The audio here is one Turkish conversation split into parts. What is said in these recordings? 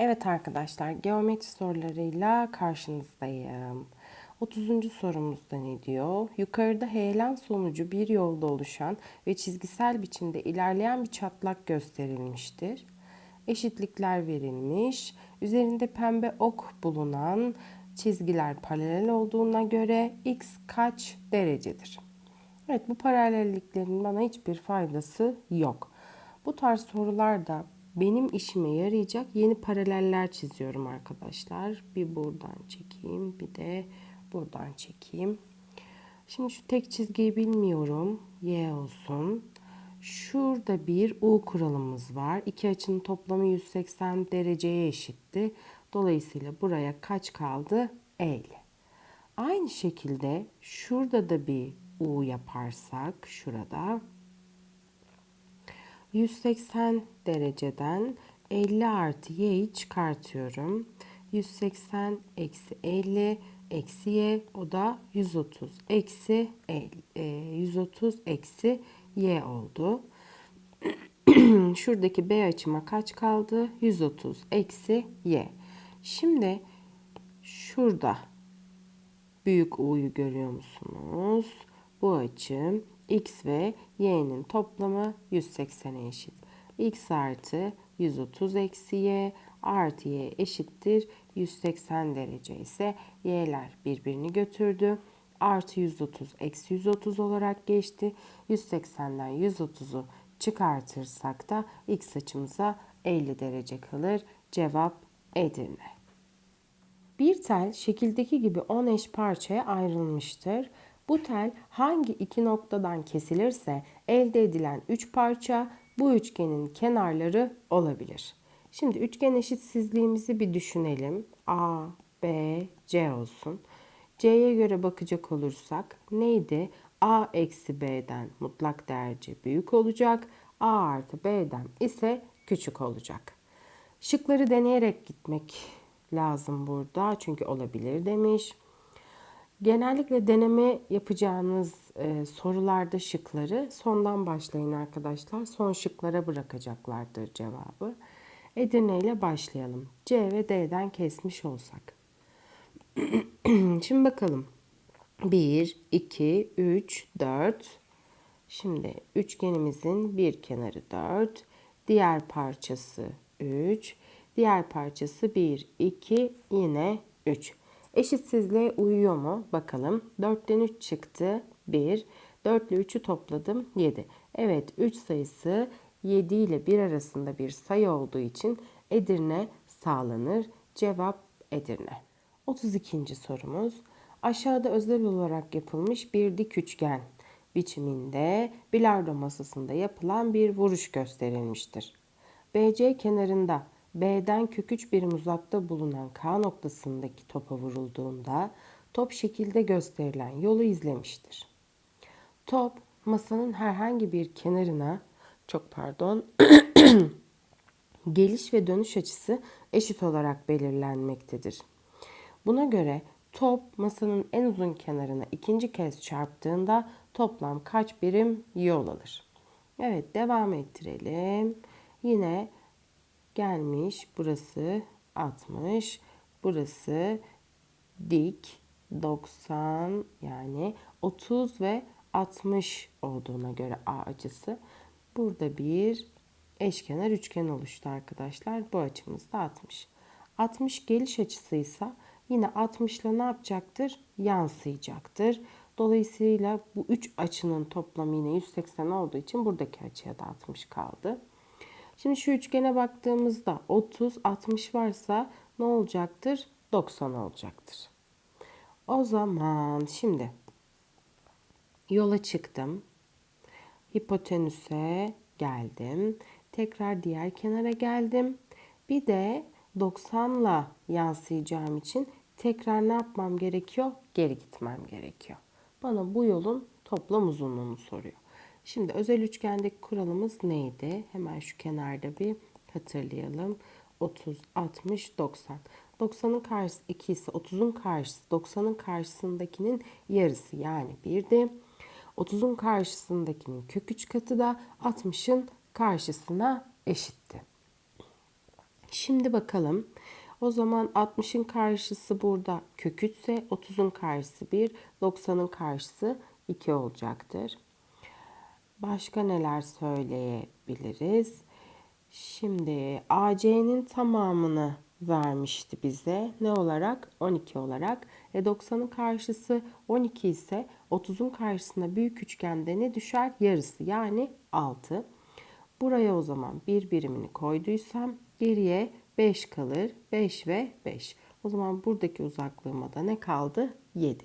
Evet arkadaşlar, geometri sorularıyla karşınızdayım. 30. sorumuzda ne diyor? Yukarıda heyelan sonucu bir yolda oluşan ve çizgisel biçimde ilerleyen bir çatlak gösterilmiştir. Eşitlikler verilmiş. Üzerinde pembe ok bulunan çizgiler paralel olduğuna göre x kaç derecedir? Evet bu paralelliklerin bana hiçbir faydası yok. Bu tarz sorularda benim işime yarayacak yeni paraleller çiziyorum arkadaşlar. Bir buradan çekeyim, bir de buradan çekeyim. Şimdi şu tek çizgiyi bilmiyorum. Y olsun. Şurada bir U kuralımız var. İki açının toplamı 180 dereceye eşitti. Dolayısıyla buraya kaç kaldı? 50. Aynı şekilde şurada da bir U yaparsak şurada 180 dereceden 50 artı y'yi çıkartıyorum. 180 eksi 50 eksi y o da 130 eksi 50, e, 130 eksi y oldu. Şuradaki b açıma kaç kaldı? 130 eksi y. Şimdi şurada büyük u'yu görüyor musunuz? Bu açım x ve y'nin toplamı 180'e eşit. x artı 130 eksi y artı y eşittir 180 derece ise y'ler birbirini götürdü. Artı 130 eksi 130 olarak geçti. 180'den 130'u çıkartırsak da x açımıza 50 derece kalır. Cevap Edirne. Bir tel şekildeki gibi 10 eş parçaya ayrılmıştır. Bu tel hangi iki noktadan kesilirse elde edilen 3 parça bu üçgenin kenarları olabilir. Şimdi üçgen eşitsizliğimizi bir düşünelim. A, B, C olsun. C'ye göre bakacak olursak neydi? A eksi B'den mutlak değerce büyük olacak. A artı B'den ise küçük olacak. Şıkları deneyerek gitmek lazım burada. Çünkü olabilir demiş. Genellikle deneme yapacağınız e, sorularda şıkları sondan başlayın arkadaşlar. Son şıklara bırakacaklardır cevabı. Edirne ile başlayalım. C ve D'den kesmiş olsak. Şimdi bakalım. 1, 2, 3, 4. Şimdi üçgenimizin bir kenarı 4. Diğer parçası 3. Diğer parçası 1, 2, yine 3. Eşitsizliğe uyuyor mu? Bakalım. 4'ten 3 çıktı. 1. 4 ile 3'ü topladım. 7. Evet 3 sayısı 7 ile 1 arasında bir sayı olduğu için Edirne sağlanır. Cevap Edirne. 32. sorumuz. Aşağıda özel olarak yapılmış bir dik üçgen biçiminde bilardo masasında yapılan bir vuruş gösterilmiştir. BC kenarında B'den kök 3 birim uzakta bulunan K noktasındaki topa vurulduğunda top şekilde gösterilen yolu izlemiştir. Top masanın herhangi bir kenarına çok pardon geliş ve dönüş açısı eşit olarak belirlenmektedir. Buna göre top masanın en uzun kenarına ikinci kez çarptığında toplam kaç birim yol alır? Evet devam ettirelim. Yine gelmiş burası 60 burası dik 90 yani 30 ve 60 olduğuna göre A açısı. Burada bir eşkenar üçgen oluştu arkadaşlar. Bu açımız da 60 60 geliş açısıysa yine 60 ile ne yapacaktır? Yansıyacaktır. Dolayısıyla bu üç açının toplamı yine 180 olduğu için buradaki açıya da 60 kaldı Şimdi şu üçgene baktığımızda 30, 60 varsa ne olacaktır? 90 olacaktır. O zaman şimdi yola çıktım. Hipotenüse geldim. Tekrar diğer kenara geldim. Bir de 90 ile yansıyacağım için tekrar ne yapmam gerekiyor? Geri gitmem gerekiyor. Bana bu yolun toplam uzunluğunu soruyor. Şimdi özel üçgendeki kuralımız neydi? Hemen şu kenarda bir hatırlayalım. 30, 60, 90. 90'ın karşısı 2 ise 30'un karşısı 90'ın karşısındakinin yarısı yani 1'di. 30'un karşısındakinin kök 3 katı da 60'ın karşısına eşitti. Şimdi bakalım. O zaman 60'ın karşısı burada kök 3 ise 30'un karşısı 1, 90'ın karşısı 2 olacaktır. Başka neler söyleyebiliriz? Şimdi AC'nin tamamını vermişti bize. Ne olarak? 12 olarak. E 90'ın karşısı 12 ise 30'un karşısına büyük üçgende ne düşer? Yarısı yani 6. Buraya o zaman bir birimini koyduysam geriye 5 kalır. 5 ve 5. O zaman buradaki uzaklığıma da ne kaldı? 7.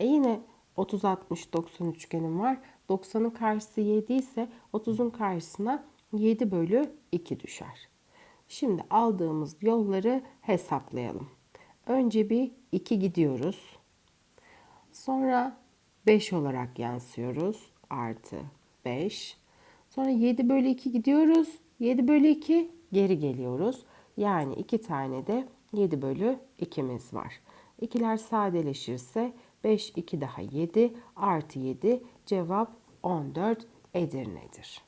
E yine 30 60 90 üçgenim var. 90'ın karşısı 7 ise 30'un karşısına 7 bölü 2 düşer. Şimdi aldığımız yolları hesaplayalım. Önce bir 2 gidiyoruz. Sonra 5 olarak yansıyoruz. Artı 5. Sonra 7 bölü 2 gidiyoruz. 7 bölü 2 geri geliyoruz. Yani 2 tane de 7 bölü 2'miz var. İkiler sadeleşirse 5, 2 daha 7 artı 7 cevap 14 Edirne'dir.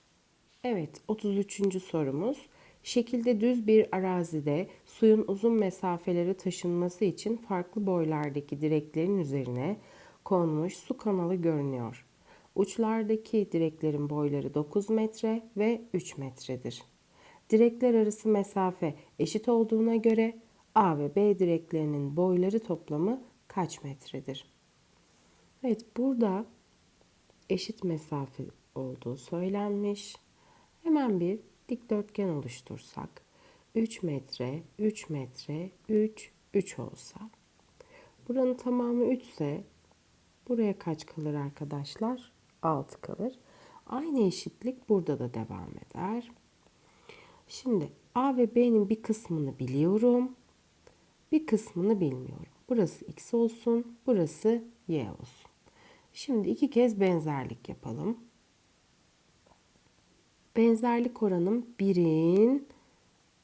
Evet 33. sorumuz. Şekilde düz bir arazide suyun uzun mesafeleri taşınması için farklı boylardaki direklerin üzerine konmuş su kanalı görünüyor. Uçlardaki direklerin boyları 9 metre ve 3 metredir. Direkler arası mesafe eşit olduğuna göre A ve B direklerinin boyları toplamı kaç metredir? Evet burada eşit mesafe olduğu söylenmiş. Hemen bir dikdörtgen oluştursak 3 metre, 3 metre, 3, 3 olsa. Buranın tamamı 3 ise buraya kaç kalır arkadaşlar? 6 kalır. Aynı eşitlik burada da devam eder. Şimdi A ve B'nin bir kısmını biliyorum. Bir kısmını bilmiyorum. Burası x olsun, burası y olsun. Şimdi iki kez benzerlik yapalım. Benzerlik oranım 1'in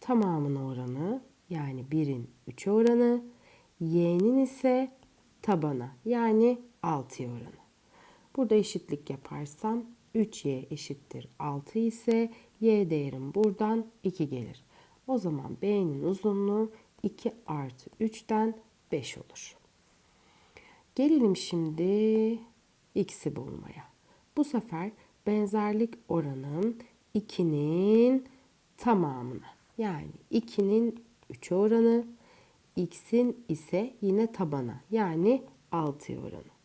tamamına oranı yani 1'in 3'e oranı, y'nin ise tabana yani 6'ya oranı. Burada eşitlik yaparsam 3y eşittir 6 ise y değerim buradan 2 gelir. O zaman b'nin uzunluğu 2 artı 3'ten 5 olur. Gelelim şimdi x'i bulmaya. Bu sefer benzerlik oranım 2'nin tamamına. Yani 2'nin 3'e oranı, x'in ise yine tabana yani 6'ya oranı.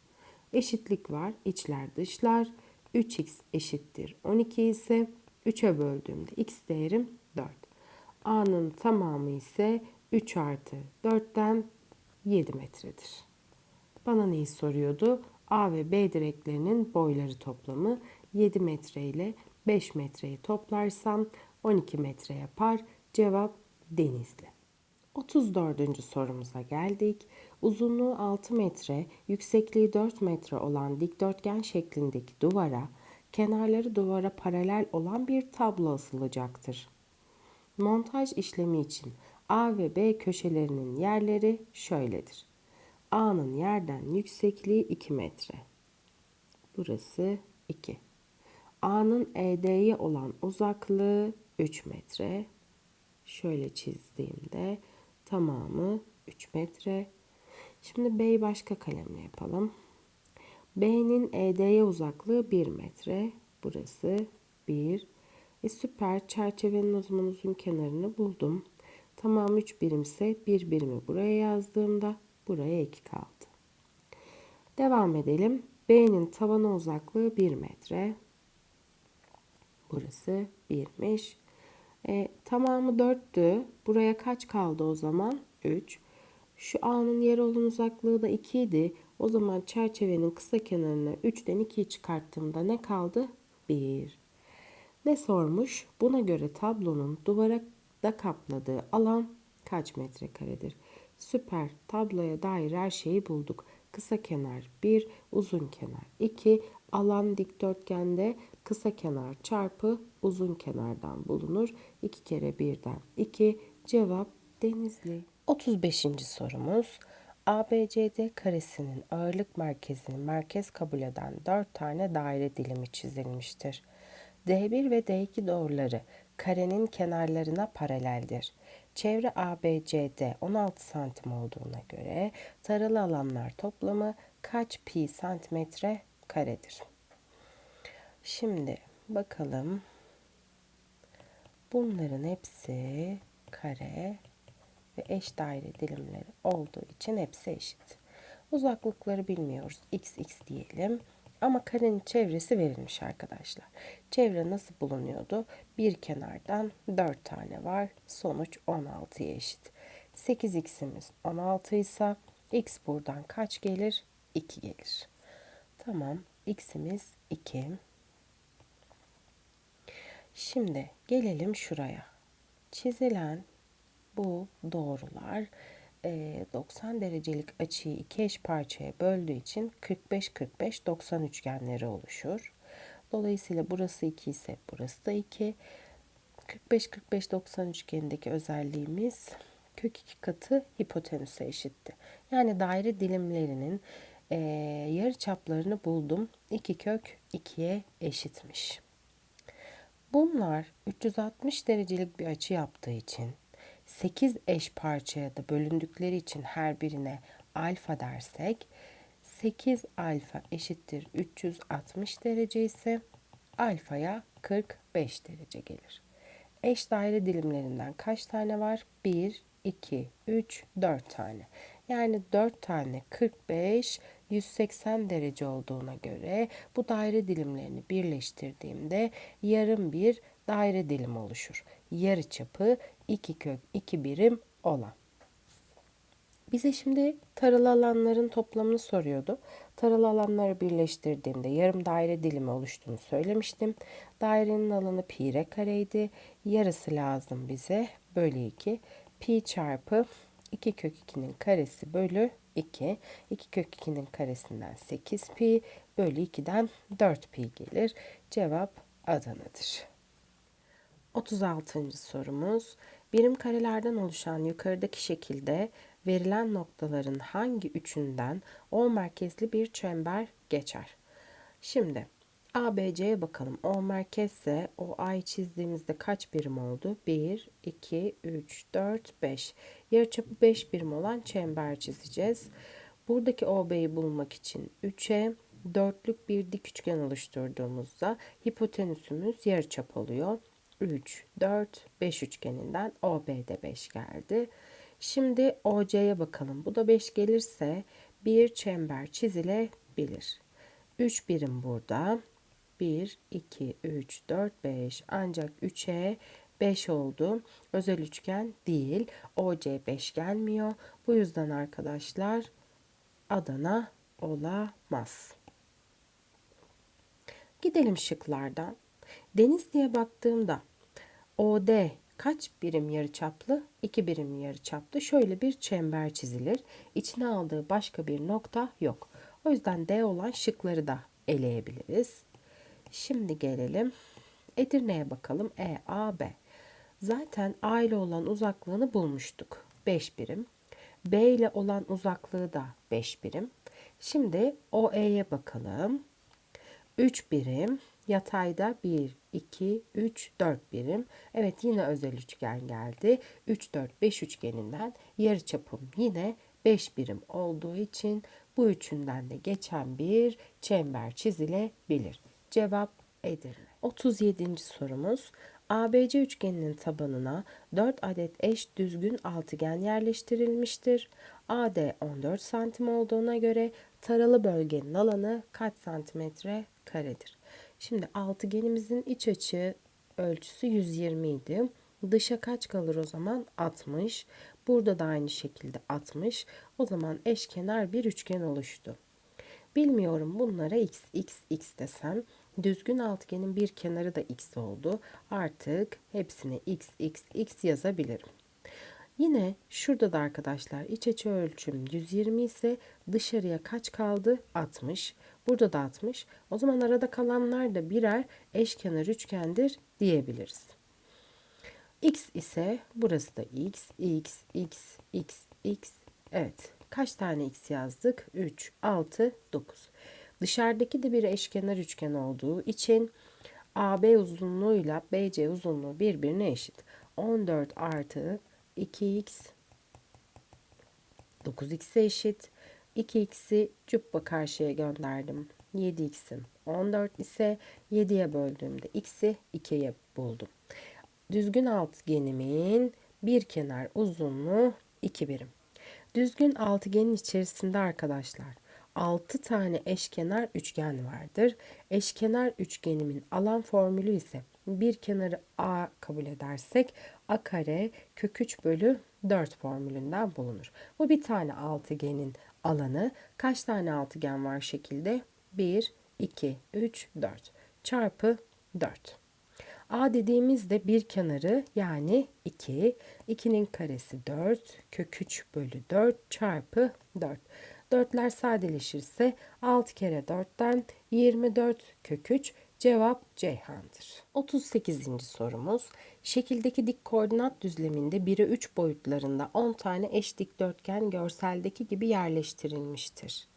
Eşitlik var. içler dışlar. 3x eşittir 12 ise 3'e böldüğümde x değerim 4. A'nın tamamı ise 3 artı 4'ten 7 metredir. Bana neyi soruyordu? A ve B direklerinin boyları toplamı 7 metre ile 5 metreyi toplarsam 12 metre yapar. Cevap Denizli. 34. sorumuza geldik. Uzunluğu 6 metre, yüksekliği 4 metre olan dikdörtgen şeklindeki duvara, kenarları duvara paralel olan bir tablo asılacaktır. Montaj işlemi için A ve B köşelerinin yerleri şöyledir. A'nın yerden yüksekliği 2 metre. Burası 2. A'nın ED'ye olan uzaklığı 3 metre. Şöyle çizdiğimde tamamı 3 metre. Şimdi B'yi başka kalemle yapalım. B'nin ED'ye uzaklığı 1 metre. Burası 1. E süper. Çerçevenin o uzun kenarını buldum. Tamam 3 birimse 1 birimi buraya yazdığımda buraya 2 kaldı. Devam edelim. B'nin tavana uzaklığı 1 metre. Burası 1'miş. E, tamamı 4'tü. Buraya kaç kaldı o zaman? 3. Şu A'nın yer olan uzaklığı da 2 idi. O zaman çerçevenin kısa kenarına 3'ten 2'yi çıkarttığımda ne kaldı? 1. Ne sormuş? Buna göre tablonun duvara da kapladığı alan kaç metrekaredir? Süper. Tabloya dair her şeyi bulduk. Kısa kenar 1, uzun kenar 2. Alan dikdörtgende kısa kenar çarpı uzun kenardan bulunur. 2 kere 1'den 2. Cevap Denizli. 35. sorumuz. ABCD karesinin ağırlık merkezini merkez kabul eden 4 tane daire dilimi çizilmiştir. D1 ve D2 doğruları karenin kenarlarına paraleldir. Çevre ABCD 16 santim olduğuna göre taralı alanlar toplamı kaç pi santimetre karedir? Şimdi bakalım. Bunların hepsi kare ve eş daire dilimleri olduğu için hepsi eşit. Uzaklıkları bilmiyoruz. x x diyelim. Ama karenin çevresi verilmiş arkadaşlar. Çevre nasıl bulunuyordu? Bir kenardan 4 tane var. Sonuç 16'ya eşit. 8x'imiz 16 ise x buradan kaç gelir? 2 gelir. Tamam. x'imiz 2. Şimdi gelelim şuraya. Çizilen bu doğrular 90 derecelik açıyı iki eş parçaya böldüğü için 45-45-90 üçgenleri oluşur. Dolayısıyla burası 2 ise burası da 2. 45-45-90 üçgenindeki özelliğimiz kök 2 katı hipotenüse eşitti. Yani daire dilimlerinin e, yarı çaplarını buldum. 2 kök 2'ye eşitmiş. Bunlar 360 derecelik bir açı yaptığı için 8 eş parçaya da bölündükleri için her birine alfa dersek 8 alfa eşittir 360 derece ise alfaya 45 derece gelir. Eş daire dilimlerinden kaç tane var? 1, 2, 3, 4 tane. Yani 4 tane 45 180 derece olduğuna göre bu daire dilimlerini birleştirdiğimde yarım bir daire dilim oluşur. Yarı çapı 2 kök 2 birim olan. Bize şimdi taralı alanların toplamını soruyordu. Taralı alanları birleştirdiğimde yarım daire dilimi oluştuğunu söylemiştim. Dairenin alanı pi r kareydi. Yarısı lazım bize. Bölü 2. Pi çarpı 2 kök 2'nin karesi bölü 2. 2 kök 2'nin karesinden 8 pi bölü 2'den 4 pi gelir. Cevap Adana'dır. 36. sorumuz. Birim karelerden oluşan yukarıdaki şekilde verilen noktaların hangi üçünden O merkezli bir çember geçer? Şimdi ABC'ye bakalım. O merkezse o ay çizdiğimizde kaç birim oldu? 1, 2, 3, 4, 5. Yarıçapı 5 birim olan çember çizeceğiz. Buradaki OB'yi bulmak için 3'e dörtlük bir dik üçgen oluşturduğumuzda hipotenüsümüz yarıçap oluyor. 3, 4, 5 üçgeninden OB'de 5 geldi. Şimdi OC'ye bakalım. Bu da 5 gelirse bir çember çizilebilir. 3 birim burada. 1, 2, 3, 4, 5 ancak 3'e 5 oldu. Özel üçgen değil. OC 5 gelmiyor. Bu yüzden arkadaşlar Adana olamaz. Gidelim şıklardan. Deniz diye baktığımda OD kaç birim yarıçaplı? 2 birim yarıçaplı. Şöyle bir çember çizilir. İçine aldığı başka bir nokta yok. O yüzden D olan şıkları da eleyebiliriz. Şimdi gelelim Edirne'ye bakalım. E, A, B. Zaten A ile olan uzaklığını bulmuştuk. 5 birim. B ile olan uzaklığı da 5 birim. Şimdi OE'ye bakalım. 3 birim. Yatayda 1, 2, 3, 4 birim. Evet yine özel üçgen geldi. 3, 4, 5 üçgeninden yarıçapım yine 5 birim olduğu için bu üçünden de geçen bir çember çizilebilir. Cevap Edirne. 37. sorumuz. ABC üçgeninin tabanına 4 adet eş düzgün altıgen yerleştirilmiştir. AD 14 santim olduğuna göre taralı bölgenin alanı kaç santimetre karedir? Şimdi altıgenimizin iç açı ölçüsü 120 idi. Dışa kaç kalır o zaman? 60. Burada da aynı şekilde 60. O zaman eşkenar bir üçgen oluştu. Bilmiyorum bunlara x, x, x desem. Düzgün altıgenin bir kenarı da x oldu. Artık hepsine x, x, x yazabilirim. Yine şurada da arkadaşlar iç açı ölçüm 120 ise dışarıya kaç kaldı? 60. Burada da 60. O zaman arada kalanlar da birer eşkenar üçgendir diyebiliriz. X ise burası da x, x, x, x, x. Evet. Kaç tane x yazdık? 3, 6, 9. Dışarıdaki de bir eşkenar üçgen olduğu için AB uzunluğuyla BC uzunluğu birbirine eşit. 14 artı 2x 9x'e eşit. 2x'i cübba karşıya gönderdim. 7x'im 14 ise 7'ye böldüğümde x'i 2'ye buldum. Düzgün altıgenimin bir kenar uzunluğu 2 birim. Düzgün altıgenin içerisinde arkadaşlar 6 tane eşkenar üçgen vardır. Eşkenar üçgenimin alan formülü ise bir kenarı a kabul edersek a kare kök 3 bölü 4 formülünden bulunur. Bu bir tane altıgenin alanı. Kaç tane altıgen var şekilde? 1, 2, 3, 4 çarpı 4. A dediğimizde bir kenarı yani 2. 2'nin karesi 4. Kök 3 bölü 4 çarpı 4. Dörtler sadeleşirse 6 kere 4'ten 24 kök 3 cevap Ceyhan'dır. 38. sorumuz. Şekildeki dik koordinat düzleminde 1'e 3 boyutlarında 10 tane eş dikdörtgen görseldeki gibi yerleştirilmiştir.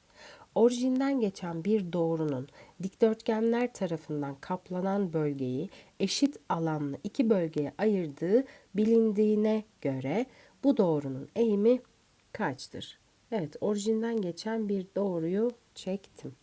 Orijinden geçen bir doğrunun dikdörtgenler tarafından kaplanan bölgeyi eşit alanlı iki bölgeye ayırdığı bilindiğine göre bu doğrunun eğimi kaçtır? Evet, orijinden geçen bir doğruyu çektim.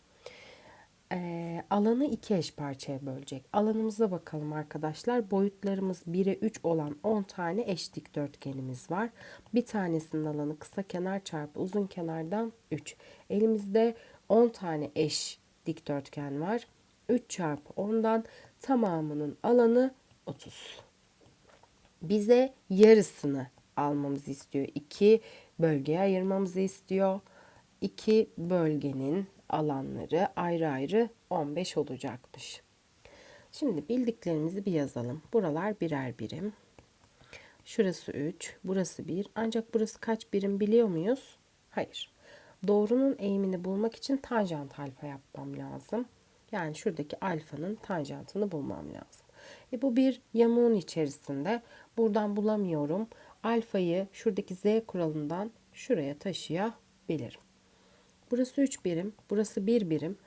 Ee, alanı iki eş parçaya bölecek. Alanımıza bakalım arkadaşlar. Boyutlarımız 1'e 3 olan 10 tane eş dikdörtgenimiz var. Bir tanesinin alanı kısa kenar çarpı uzun kenardan 3. Elimizde 10 tane eş dikdörtgen var. 3 çarpı 10'dan tamamının alanı 30. Bize yarısını almamızı istiyor. 2 bölgeye ayırmamızı istiyor. İki bölgenin alanları ayrı ayrı 15 olacakmış. Şimdi bildiklerimizi bir yazalım. Buralar birer birim. Şurası 3, burası 1. Ancak burası kaç birim biliyor muyuz? Hayır. Doğrunun eğimini bulmak için tanjant alfa yapmam lazım. Yani şuradaki alfanın tanjantını bulmam lazım. E bu bir yamuğun içerisinde. Buradan bulamıyorum. Alfayı şuradaki z kuralından şuraya taşıyabilirim. Burası 3 birim, burası 1 birim.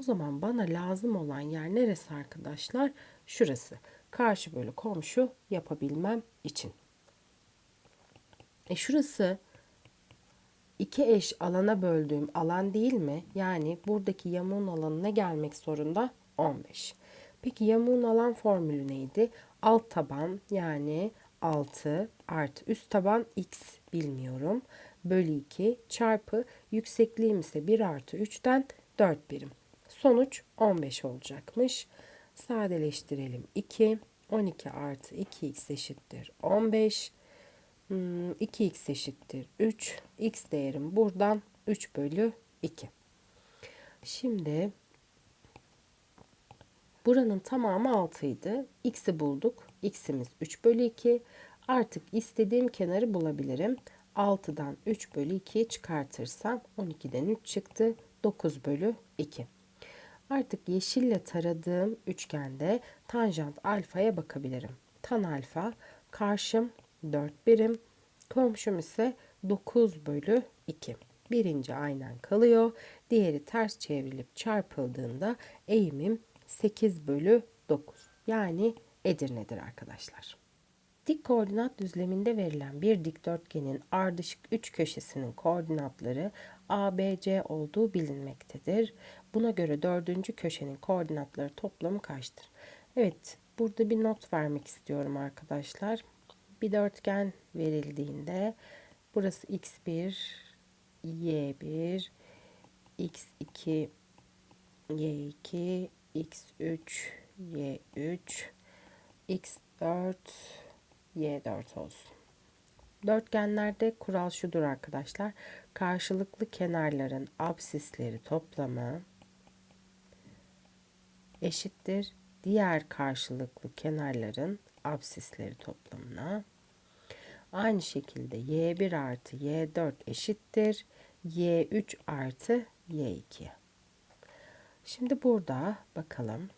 O zaman bana lazım olan yer neresi arkadaşlar? Şurası. Karşı bölü komşu yapabilmem için. E şurası iki eş alana böldüğüm alan değil mi? Yani buradaki yamuğun alanına gelmek zorunda 15. Peki yamuğun alan formülü neydi? Alt taban yani 6 artı üst taban x bilmiyorum. Bölü 2 çarpı yüksekliğim ise 1 artı 3'ten 4 birim. Sonuç 15 olacakmış. Sadeleştirelim 2. 12 artı 2x eşittir 15. 2x hmm, eşittir 3. x değerim buradan 3 bölü 2. Şimdi buranın tamamı 6 idi. x'i bulduk. x'imiz 3 bölü 2. Artık istediğim kenarı bulabilirim. 6'dan 3 bölü 2'yi çıkartırsam 12'den 3 çıktı. 9 bölü 2. Artık yeşille taradığım üçgende tanjant alfaya bakabilirim. Tan alfa karşım 4 birim, komşum ise 9 bölü 2. Birinci aynen kalıyor. Diğeri ters çevrilip çarpıldığında eğimim 8 bölü 9. Yani Edirne'dir arkadaşlar. Dik koordinat düzleminde verilen bir dikdörtgenin ardışık üç köşesinin koordinatları ABC olduğu bilinmektedir. Buna göre dördüncü köşenin koordinatları toplamı kaçtır? Evet, burada bir not vermek istiyorum arkadaşlar. Bir dörtgen verildiğinde burası x1, y1, x2, y2, x3, y3, x4, y4 olsun. Dörtgenlerde kural şudur arkadaşlar. Karşılıklı kenarların absisleri toplamı eşittir diğer karşılıklı kenarların absisleri toplamına. Aynı şekilde y1 artı y4 eşittir y3 artı y2. Şimdi burada bakalım.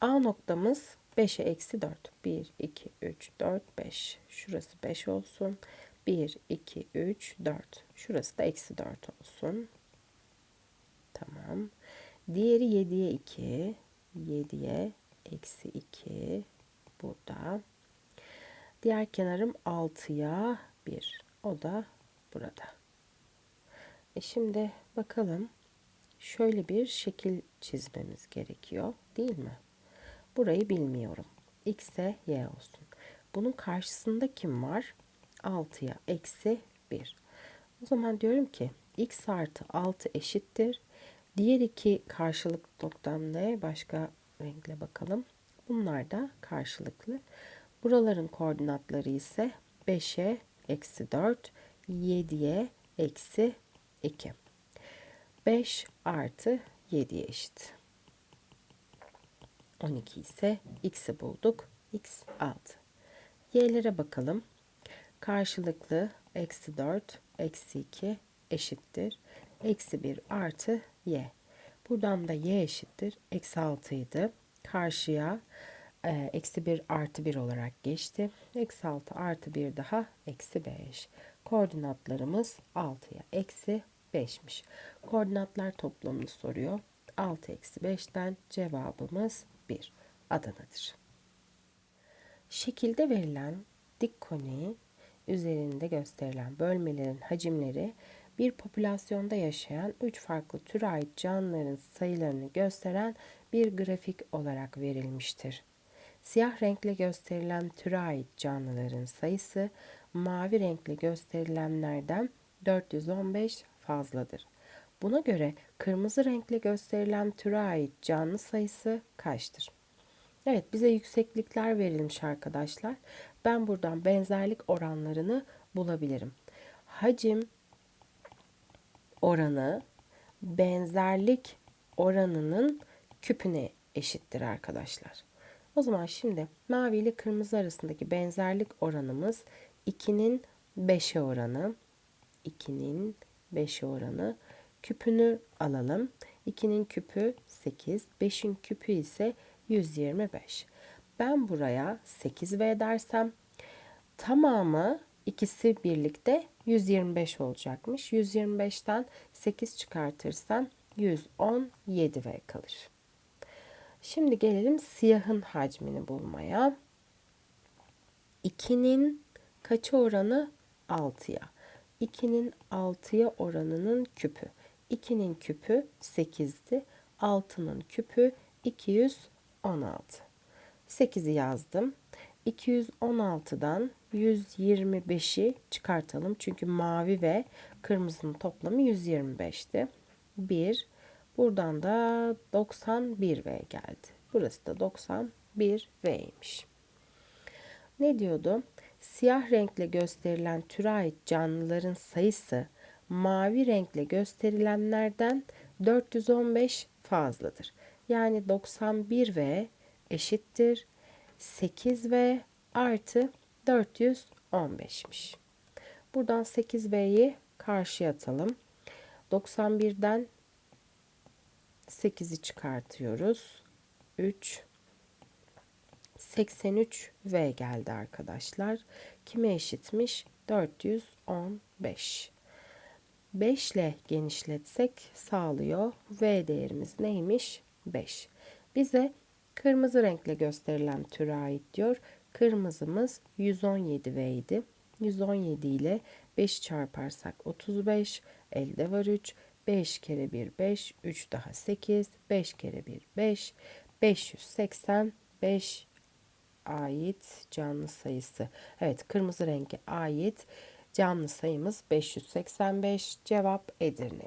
A noktamız 5'e eksi 4. 1, 2, 3, 4, 5. Şurası 5 olsun. 1, 2, 3, 4. Şurası da eksi 4 olsun. Tamam. Diğeri 7'ye 2. 7'ye eksi 2. Burada. Diğer kenarım 6'ya 1. O da burada. E şimdi bakalım. Şöyle bir şekil çizmemiz gerekiyor. Değil mi? Burayı bilmiyorum. X'e Y olsun. Bunun karşısında kim var? 6'ya eksi 1. O zaman diyorum ki x artı 6 eşittir. Diğer iki karşılık noktam ne? Başka renkle bakalım. Bunlar da karşılıklı. Buraların koordinatları ise 5'e eksi 4, 7'ye eksi 2. 5 artı 7'ye eşit. 12 ise x'i bulduk. x 6. y'lere bakalım. Karşılıklı eksi 4, eksi 2 eşittir. Eksi 1 artı y. Buradan da y eşittir. Eksi 6 idi. Karşıya e, eksi 1 artı 1 olarak geçti. Eksi 6 artı 1 daha eksi 5. Koordinatlarımız 6'ya eksi 5'miş. Koordinatlar toplamını soruyor. 6 eksi 5'ten cevabımız 1. Adana'dır. Şekilde verilen dik koni üzerinde gösterilen bölmelerin hacimleri bir popülasyonda yaşayan 3 farklı türe ait canlıların sayılarını gösteren bir grafik olarak verilmiştir. Siyah renkle gösterilen türe ait canlıların sayısı mavi renkle gösterilenlerden 415 fazladır. Buna göre kırmızı renkle gösterilen türe ait canlı sayısı kaçtır? Evet bize yükseklikler verilmiş arkadaşlar. Ben buradan benzerlik oranlarını bulabilirim. Hacim oranı benzerlik oranının küpüne eşittir arkadaşlar. O zaman şimdi mavi ile kırmızı arasındaki benzerlik oranımız 2'nin 5'e oranı. 2'nin 5'e oranı. Küpünü alalım. 2'nin küpü 8, 5'in küpü ise 125. Ben buraya 8V dersem tamamı ikisi birlikte 125 olacakmış. 125'ten 8 çıkartırsam 117V kalır. Şimdi gelelim siyahın hacmini bulmaya. 2'nin kaçı oranı 6'ya? 2'nin 6'ya oranının küpü. 2'nin küpü 8'di. 6'nın küpü 216. 8'i yazdım. 216'dan 125'i çıkartalım. Çünkü mavi ve kırmızının toplamı 125'ti. 1. Buradan da 91V geldi. Burası da 91V'ymiş. Ne diyordu? Siyah renkle gösterilen türe ait canlıların sayısı mavi renkle gösterilenlerden 415 fazladır. Yani 91V eşittir 8V artı 415'miş. Buradan 8V'yi karşıya atalım. 91'den 8'i çıkartıyoruz. 3 83V geldi arkadaşlar. Kime eşitmiş? 415. 5 ile genişletsek sağlıyor. V değerimiz neymiş? 5. Bize kırmızı renkle gösterilen türe ait diyor. Kırmızımız 117V idi. 117 ile 5 çarparsak 35. Elde var 3. 5 kere 1 5. 3 daha 8. 5 kere 1 5. 585 ait canlı sayısı. Evet kırmızı renke ait canlı sayımız 585. Cevap Edirne.